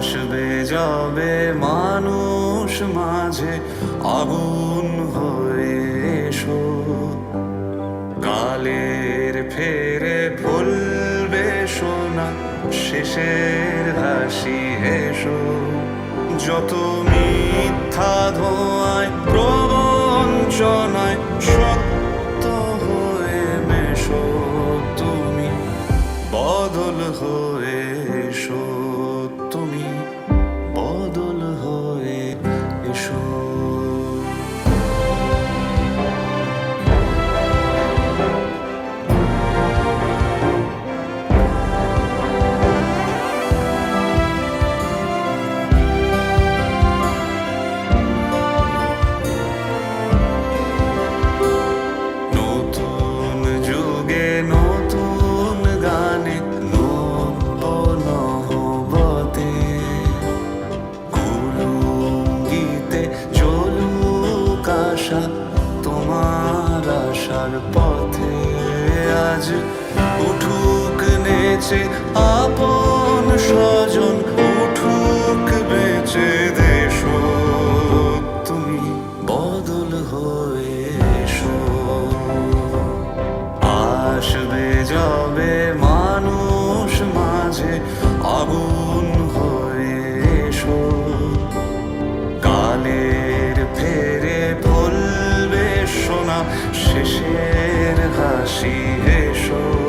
আসবে যাবে মানুষ মাঝে, আগুন হয়ে এসো। কালের ফেরে ফুলবে সোনা, শেষের হাসি এসো যত মিথ্যা ধোঁয়ায়, প্রবঞ্চনায় সত্য হয়ে মেশো তুমি, বদল হয়ে আমার পথে আজ উঠুক নেচে আপন স্বজন, উঠুক বেচে দেশ। তুমি বদল হয়ে এসো। আসবে যাবে মা না শেষের হাসি হেসো